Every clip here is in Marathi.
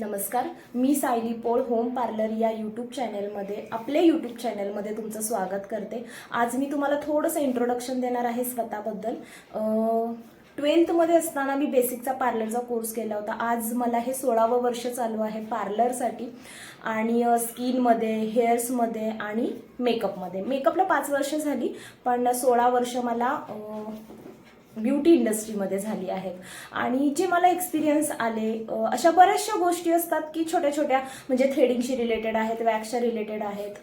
नमस्कार मी सायली पोळ होम पार्लर या यूट्यूब चॅनलमध्ये आपल्या यूट्यूब चॅनलमध्ये तुमचं स्वागत करते. आज मी तुम्हाला थोडंसं इंट्रोडक्शन देणार आहे स्वतःबद्दल. ट्वेल्थमध्ये असताना मी बेसिकचा पार्लरचा कोर्स केला होता. आज मला हे सोळावं वर्ष चालू आहे पार्लरसाठी आणि स्किनमध्ये हेअर्समध्ये आणि मेकअपमध्ये मेकअपला पाच वर्ष झाली पण सोळा वर्ष मला ब्युटी इंडस्ट्रीमध्ये झाली आहेत. आणि जे मला एक्सपिरियन्स आले अशा बऱ्याचशा गोष्टी असतात की छोट्या छोट्या म्हणजे थ्रेडिंगशी रिलेटेड आहेत वॅक्सच्या रिलेटेड आहेत.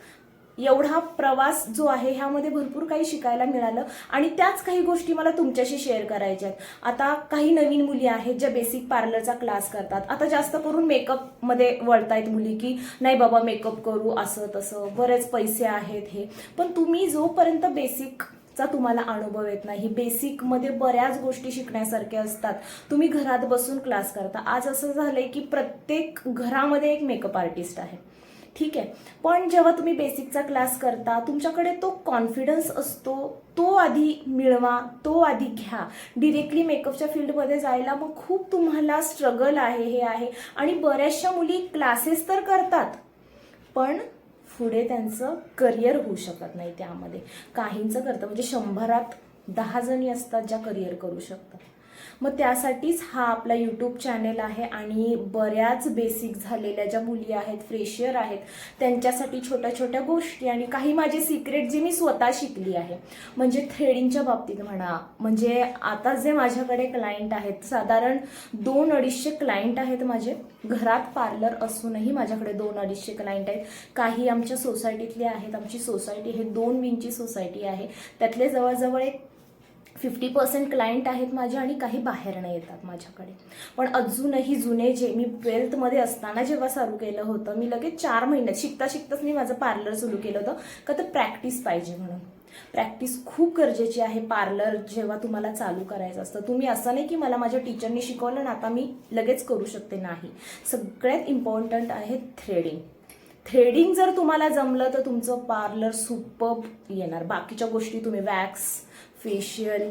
एवढा प्रवास जो आहे ह्यामध्ये भरपूर काही शिकायला मिळालं. आणि त्याच काही गोष्टी मला तुमच्याशी शेअर करायच्या आहेत. आता काही नवीन मुली आहेत ज्या बेसिक पार्लरचा क्लास करतात. आता जास्त करून मेकअपमध्ये वळतायत मुली की नाही बाबा मेकअप करू असं तसं बरेच पैसे आहेत हे. पण तुम्ही जोपर्यंत बेसिक चा तुम्हाला अनुभव येत नाही. बेसिकमध्ये बऱ्याच गोष्टी शिकण्यासारख्या असतात. तुम्ही घरात बसून क्लास करता. आज असं झालंय की प्रत्येक घरामध्ये एक मेकअप आर्टिस्ट आहे. ठीक आहे? पण जेव्हा तुम्ही बेसिकचा क्लास करता तुमच्याकडे तो कॉन्फिडन्स असतो तो आधी मिळवा तो आधी घ्या. डिरेक्टली मेकअपच्या फील्डमध्ये जायला मग खूप तुम्हाला स्ट्रगल आहे हे आहे. आणि बऱ्याचशा मुली क्लासेस तर करतात पण पुढे त्यांचं करिअर होऊ शकत नाही त्यामध्ये. काहींचं करतं म्हणजे शंभरात दहा जणी असतात ज्या करिअर करू शकतात. मग त्यासाठीच हा आपला यूट्यूब चॅनेल आहे आणि बऱ्याच बेसिक झालेल्या ज्या मुली आहेत फ्रेशियर आहेत त्यांच्यासाठी छोट्या छोट्या गोष्टी आणि काही माझे सिक्रेट जे मी स्वतः शिकली आहे. म्हणजे थ्रेडिंगच्या बाबतीत म्हणा म्हणजे आता जे माझ्याकडे क्लायंट आहेत साधारण दोन अडीचशे क्लायंट आहेत माझे. घरात पार्लर असूनही माझ्याकडे दोन अडीचशे क्लायंट आहेत. काही आमच्या सोसायटीतले आहेत. आमची सोसायटी हे दोन विंची सोसायटी आहे. त्यातले जवळजवळ एक फिफ्टी पर्सेंट क्लायंट आहेत माझे आणि काही बाहेरनं येतात माझ्याकडे. पण अजूनही जुने जे मी ट्वेल्थमध्ये असताना जेव्हा चालू केलं होतं मी लगेच चार महिन्यात शिकता शिकताच मी माझं पार्लर सुरू केलं होतं. का तर प्रॅक्टिस पाहिजे म्हणून. प्रॅक्टिस खूप गरजेची आहे पार्लर जेव्हा तुम्हाला चालू करायचं असतं. तुम्ही असं नाही की मला माझ्या टीचरनी शिकवलं ना आता मी लगेच करू शकते नाही. सगळ्यात इम्पॉर्टंट आहे थ्रेडिंग थ्रेडिंग जर तुम्हाला जमलं तर तुमचं पार्लर सुपर येणार. बाकीच्या गोष्टी तुम्ही wax facial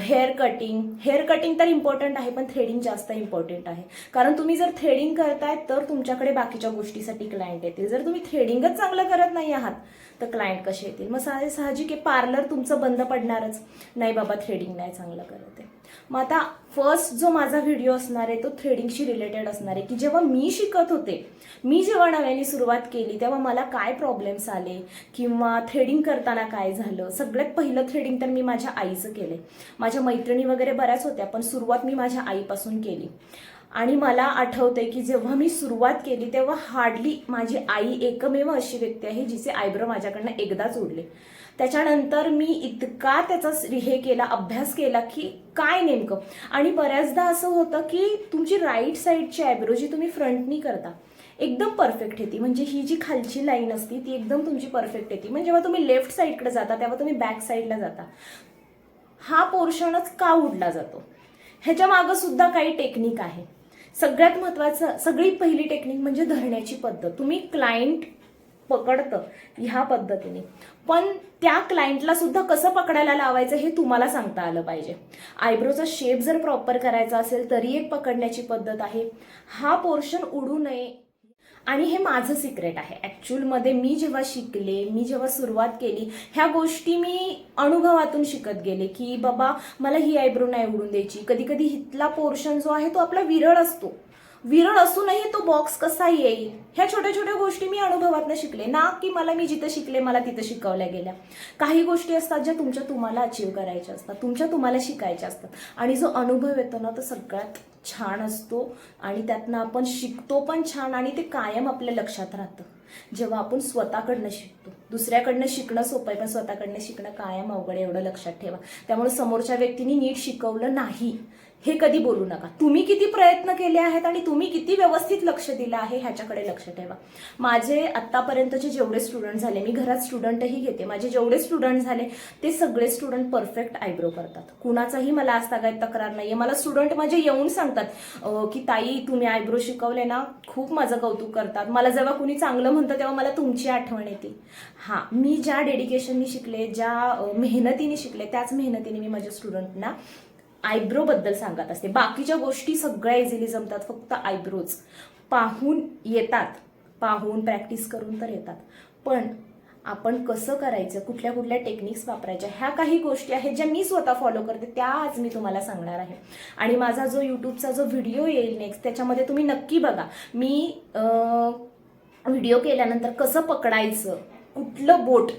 hair cutting hair cutting तर इम्पॉर्टंट आहे पण थ्रेडिंग जास्त इम्पॉर्टंट आहे. कारण तुम्ही जर थ्रेडिंग करताय तर तुमच्याकडे बाकीच्या गोष्टीसाठी क्लायंट येतील. जर तुम्ही थ्रेडिंगच चांगलं करत नाही आहात तर क्लायंट कसे येतील? मग साहजिक आहे पार्लर तुमचं बंद पडणारच. नाही बाबा थ्रेडिंग नाही चांगलं करत आहे. मग आता फर्स्ट जो माझा व्हिडिओ असणार आहे तो थ्रेडिंगशी रिलेटेड असणार आहे. की जेव्हा मी शिकत होते मी जेव्हा नव्याने सुरुवात केली तेव्हा मला काय प्रॉब्लेम्स आले किंवा थ्रेडिंग करताना काय झालं? सगळ्यात पहिलं थ्रेडिंग तर मी माझ्या आईचं केलंय. माझ्या मैत्रिणी वगैरे बऱ्याच होत्या पण सुरुवात मी माझ्या आईपासून केली. आणि मला आठवते की जेव्हा मी सुरुवात केली तेव्हा हार्डली माझी आई एकमेव अशी व्यक्ती आहे जिचे आयब्रो माझ्याकडनं एकदाच उडले. त्याच्यानंतर मी इतका त्याचा हे केला अभ्यास केला की काय नेमकं? आणि बऱ्याचदा असं होतं की तुमची राईट साईडची आयब्रो जी तुम्ही फ्रंटनी करता एकदम परफेक्ट येते. म्हणजे ही जी खालची लाईन असती ती एकदम तुमची परफेक्ट येते. म्हणजे जेव्हा तुम्ही लेफ्ट साईडकडे जाता तेव्हा तुम्ही बॅक साईडला जाता. हा पोर्शनच का उडला जातो? ह्याच्या मागं सुद्धा काही टेक्निक आहे. सगळ्यात महत्वाचं सगळी पहिली टेक्निक म्हणजे धरण्याची पद्धत. तुम्ही क्लायंट पकडतं ह्या पद्धतीने. पण त्या क्लायंटला सुद्धा कसं पकडायला लावायचं हे तुम्हाला सांगता आलं पाहिजे. आयब्रोचा शेप जर प्रॉपर करायचा असेल तरी एक पकडण्याची पद्धत आहे. हा पोर्शन उडू नये. आणि हे माझं सिक्रेट आहे. ॲक्च्युअलमध्ये मी जेव्हा शिकले मी जेव्हा सुरुवात केली ह्या गोष्टी मी अनुभवातून शिकत गेले की बाबा मला ही आयब्रो नाही उडून द्यायची. कधी कधी हितला पोर्शन जो आहे तो आपला विरळ असतो. विरळ असूनही तो बॉक्स कसा येईल? ह्या छोट्या छोट्या गोष्टी मी अनुभवातनं शिकले. ना की मला मी जिथं शिकले मला तिथं शिकवल्या गेल्या. काही गोष्टी असतात ज्या तुमच्या तुम्हाला अचीव करायच्या असतात तुमच्या तुम्हाला शिकायच्या असतात. आणि जो अनुभव येतो ना तो सगळ्यात छान असतो. आणि त्यातनं आपण शिकतो पण छान आणि ते कायम आपल्या लक्षात राहतं. जेव्हा आपण स्वतःकडनं शिकतो. दुसऱ्याकडनं शिकणं सोपं आहे पण स्वतःकडनं शिकणं कायम अवघड आहे एवढं लक्षात ठेवा. त्यामुळे समोरच्या व्यक्तीने नीट शिकवलं नाही हे कधी बोलू नका. तुम्ही किती प्रयत्न केले आहेत आणि तुम्ही किती व्यवस्थित लक्ष दिलं आहे ह्याच्याकडे लक्ष ठेवा. माझे आत्तापर्यंतचे जेवढे स्टुडंट झाले मी घरात स्टुडंटही घेते. माझे जेवढे स्टुडंट झाले ते सगळे स्टुडंट परफेक्ट आयब्रो करतात. कुणाचाही मला आज तागायत तक्रार नाही आहे मला स्टुडंट माझे येऊन सांगतात की ताई तुम्ही आयब्रो शिकवले ना खूप माझं कौतुक करतात. मला जेव्हा कुणी चांगलं म्हणतं तेव्हा मला तुमची आठवण येते. हां मी ज्या डेडिकेशननी शिकले ज्या मेहनतीने शिकले त्याच मेहनतीने मी माझ्या स्टुडंटना आयब्रो बद्दल सांगत असते. बाकीच्या गोष्टी सगळ्या इझिली जमतात. फक्त आयब्रोज. पाहून येतात. पाहून प्रॅक्टिस करून तर येतात. पण आपण कसं करायचं? कुठल्या कुठल्या टेक्निक्स वापरायच्या? ह्या काही गोष्टी आहेत ज्या मी स्वतः फॉलो करते. त्या आज मी तुम्हाला सांगणार आहे. आणि माझा जो यूट्यूबचा जो व्हिडिओ येईल नेक्स्ट त्याच्यामध्ये तुम्ही नक्की बघा. मी व्हिडिओ केल्यानंतर कसं पकडायचं? कुठलं बोट?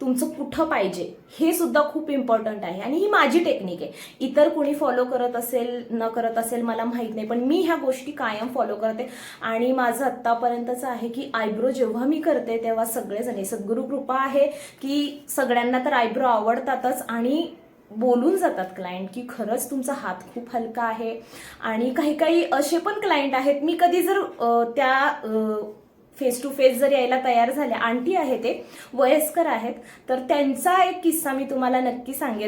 तुमचं कुठं पाहिजे? हे सुद्धा खूप इम्पॉर्टंट आहे. आणि ही माझी टेक्निक आहे. इतर कोणी फॉलो करत असेल न करत असेल मला माहीत नाही. पण मी ह्या गोष्टी कायम फॉलो करते. आणि माझं आत्तापर्यंतचं आहे की आयब्रो जेव्हा मी करते तेव्हा सगळेजण सद्गुरू कृपा आहे की सगळ्यांना तर आयब्रो आवडतातच आणि बोलून जातात क्लायंट की खरंच तुमचा हात खूप हलका आहे. आणि काही काही असे पण क्लायंट आहेत. मी कधी जर त्या फेस टू फेस जर यायला तयार झाल्या आंटी आहे ते वयस्कर आहेत तर त्यांचा एक किस्सा मी तुम्हाला नक्की सांगेल.